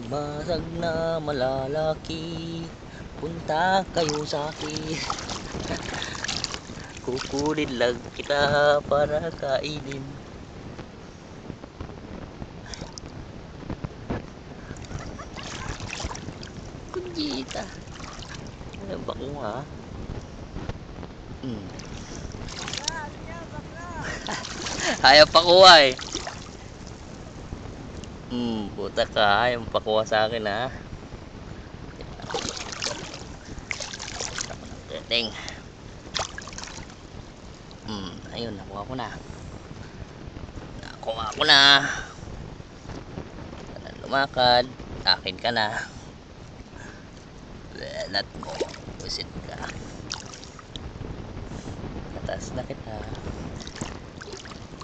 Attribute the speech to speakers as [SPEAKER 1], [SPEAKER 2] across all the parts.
[SPEAKER 1] Limasag na malalaki Punta kayo sa akin Kukunin lang kita para kainin Kunjita Ano ba ko ha? Hmm. Ayaw pakuha eh. Hmm, puta ka. Ayaw pakuha sa akin ha. Ting. Hmm, ayun. Nakuha ko na. Nakuha ko na. Lumakad. Akin ka na. Let mo. Pusit ka. Atas na kita.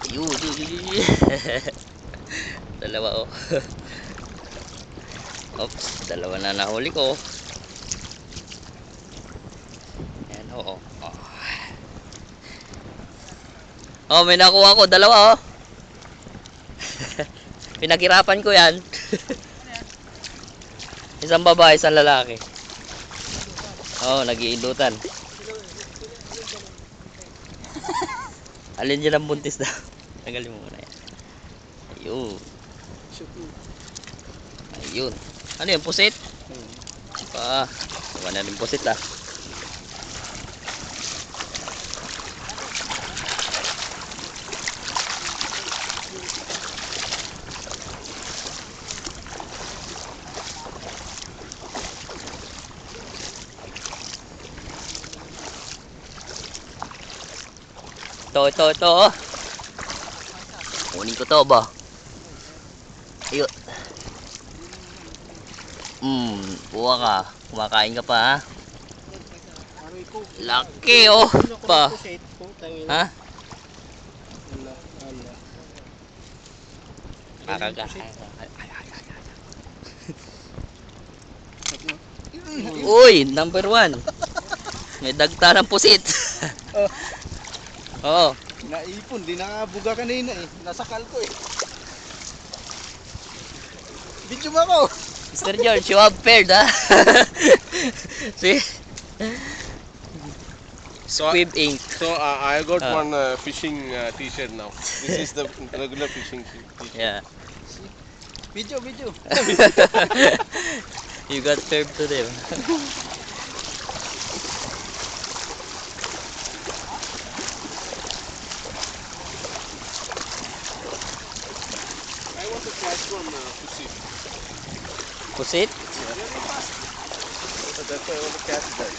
[SPEAKER 1] Yun, yun, yun, yun, yun. dalawa oh. Oops, dalawa na nahuli ko. Yan oo. Oh, oh. may nakuha ko, dalawa oh. Pinaghirapan ko yan. isang babae, isang lalaki. Oh, nagiindutan. Alin dyan ang buntis daw? Tagalin mo muna yan. Ayun. Ayun. Ano yun? Pusit? Ah, naman na rin pusit ah. Ito, ito, ito. oh. Kunin ko to ba? Ayun. Hmm, buwa ka. Kumakain ka pa ha? Laki oh. Pa. Ha? Kakaga. Uy, number one. May dagta ng pusit. Oo.
[SPEAKER 2] Naipon, di nakabuga kanina eh. Nasakal ko eh. Video mo ako.
[SPEAKER 1] Mr. George, you have paired, ha? See?
[SPEAKER 3] So,
[SPEAKER 1] Squib ink.
[SPEAKER 3] so uh, I got
[SPEAKER 1] Ah.
[SPEAKER 3] one uh, fishing uh, t-shirt now. This is the regular fishing t-shirt.
[SPEAKER 1] Yeah.
[SPEAKER 2] Video, video.
[SPEAKER 1] you got paired to them.
[SPEAKER 3] I want to catch one uh, pussy.
[SPEAKER 1] Pusit?
[SPEAKER 3] So that's why want to catch that.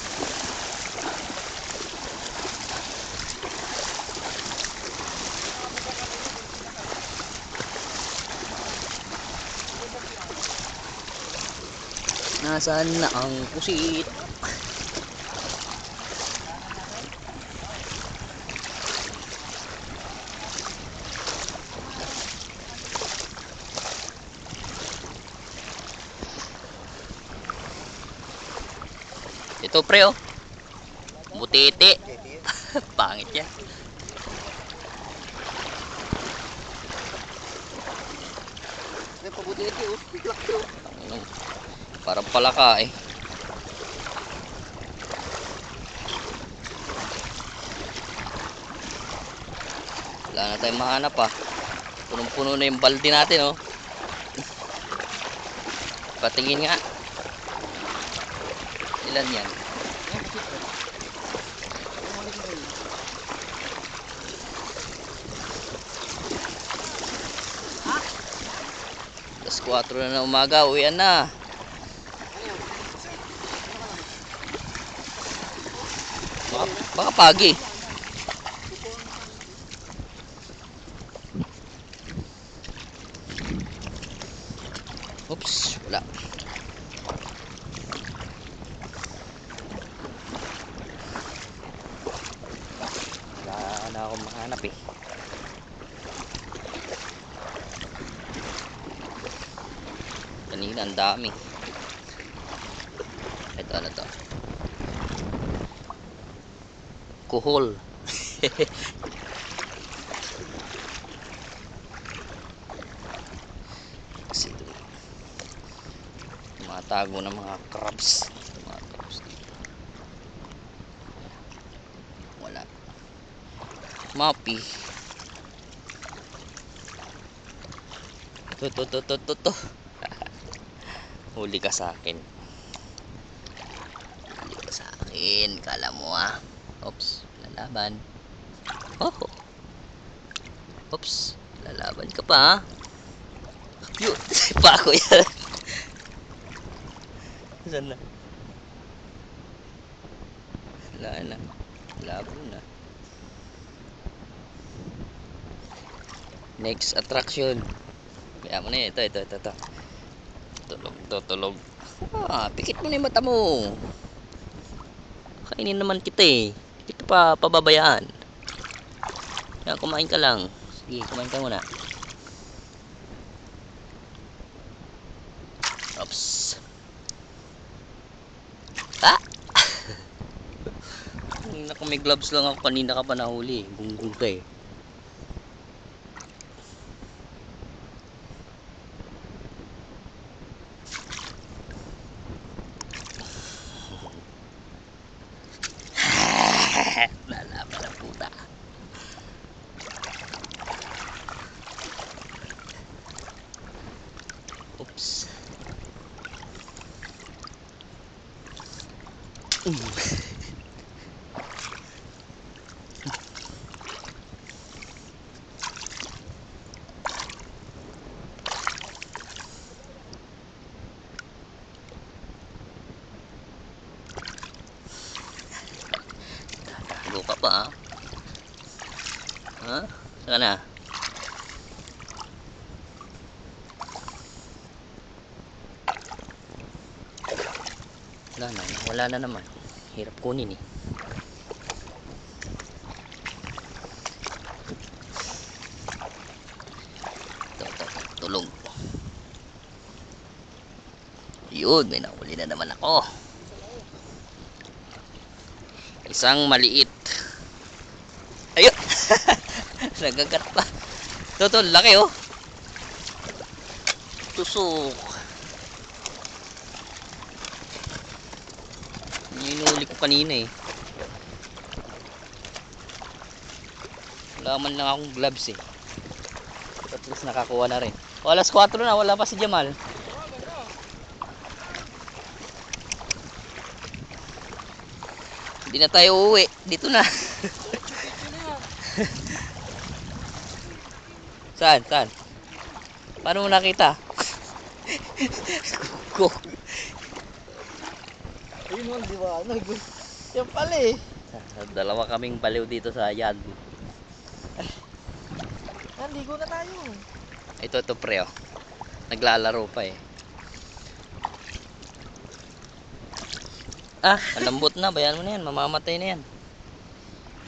[SPEAKER 1] Nasaan na ang pusit? Ito pre oh. Butiti. Pangit yan.
[SPEAKER 2] May pabuti ito oh. Oh.
[SPEAKER 1] Parang palaka eh. Wala na tayong mahanap ah. Punong-puno na yung balde natin oh. Patingin nga. Ilan yan? Alas 4 na ng umaga, uwian na. Baka, baka pagi. Oops, wala. Mahanap eh. Kanina ang dami. Ito ano to? Kuhol. Kasi tago ng mga crabs. Ito, mga crabs dito. Wala. Mapi. To, to, to, to, to, to. Huli ka sa akin. Huli ka sa akin. Kala mo ah. Oops. Lalaban. Oh. Oops. Lalaban ka pa ah. Yun. pa ako yan. Saan na? Wala na. Labo na. Next attraction. Kaya mo na yun. Ito, ito, ito, ito. Tulog, tutulog. Ah, pikit mo na yung mata mo. Kainin naman kita eh. Kita pa pababayaan. Kaya kumain ka lang. Sige, kumain ka muna. Oops. Ah! Kanina kung may gloves lang ako, kanina ka pa nahuli. Gunggong ka eh. Lalaban ang puta. Oops. Mm. Tago ka pa ah. Ha? Saan ka na? Wala na, wala na naman. Hirap kunin eh. Tulog. Yun, may nahuli na naman ako. Isang maliit. Ayun! Nagagat pa. Ito, laki oh. Tusok. Yung inuli ko kanina eh. Wala man lang akong gloves eh. At least nakakuha na rin. Alas 4 na, wala pa si Jamal. Hindi na tayo uuwi. Dito na. saan? Saan? Paano mo nakita? Go.
[SPEAKER 2] Ayun mo, di ba? Ano, yan pala eh.
[SPEAKER 1] Dalawa kaming baliw dito sa yard.
[SPEAKER 2] Naligo na tayo.
[SPEAKER 1] Ito, ito pre oh. Naglalaro pa eh. Ah, malambot na. Bayan mo na yan. Mamamatay na yan.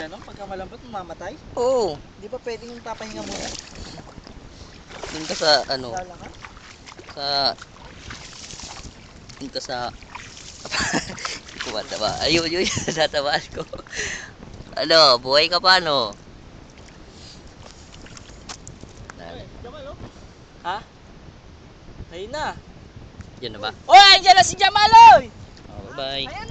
[SPEAKER 2] Ganon, pagka malambot, mamamatay.
[SPEAKER 1] Oo.
[SPEAKER 2] Di ba pwedeng papahinga muna?
[SPEAKER 1] Dun ka sa ano, sa... Dun ka sa... Hindi ko mataba. Ayun, yun. Tatabaan ko. Ano, buhay ka pa no?
[SPEAKER 2] Oh. Ha? Ayun na.
[SPEAKER 1] Yan na ba?
[SPEAKER 2] Oy, andyan na si Jamal, oy!
[SPEAKER 1] Oh, bye-bye.